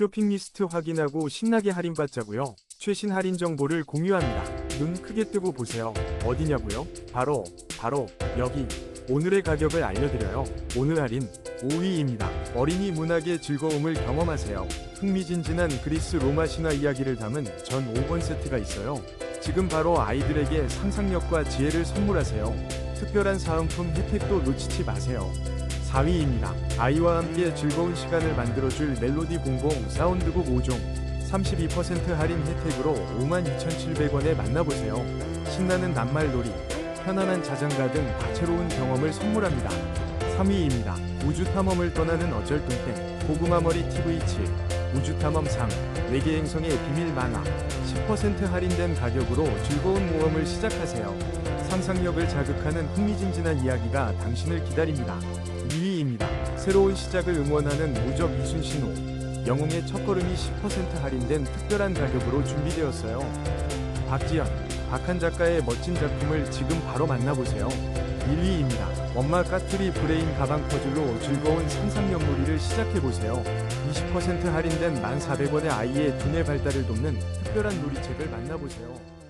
쇼핑 리스트 확인하고 신나게 할인받자고요. 최신 할인 정보를 공유합니다. 눈 크게 뜨고 보세요. 어디냐고요? 바로 바로 여기. 오늘의 가격을 알려드려요. 오늘 할인 5위입니다. 어린이 문학의 즐거움을 경험하세요. 흥미진진한 그리스 로마 신화 이야기를 담은 전 5권 세트가 있어요. 지금 바로 아이들에게 상상력과 지혜를 선물하세요. 특별한 사은품 혜택도 놓치지 마세요. 4위입니다. 아이와 함께 즐거운 시간을 만들어줄 멜로디 봉봉 사운드북 5종 32% 할인 혜택으로 52,700원에 만나보세요. 신나는 낱말놀이, 편안한 자장가 등 다채로운 경험을 선물합니다. 3위입니다. 우주탐험을 떠나는 어쩔뚱땡 고구마머리 TV7 우주탐험 3 외계 행성의 비밀 만화 10% 할인된 가격으로 즐거운 모험을 시작하세요. 상상력을 자극하는 흥미진진한 이야기가 당신을 기다립니다. 2위입니다. 새로운 시작을 응원하는 무적 이순 신호 영웅의 첫걸음이 10% 할인된 특별한 가격으로 준비되었어요. 박지현, 박한 작가의 멋진 작품을 지금 바로 만나보세요. 1위입니다. 엄마 까투리 브레인 가방 퍼즐로 즐거운 상상력 놀이를 시작해보세요. 20% 할인된 1,400원의 아이의 두뇌 발달을 돕는 특별한 놀이책을 만나보세요.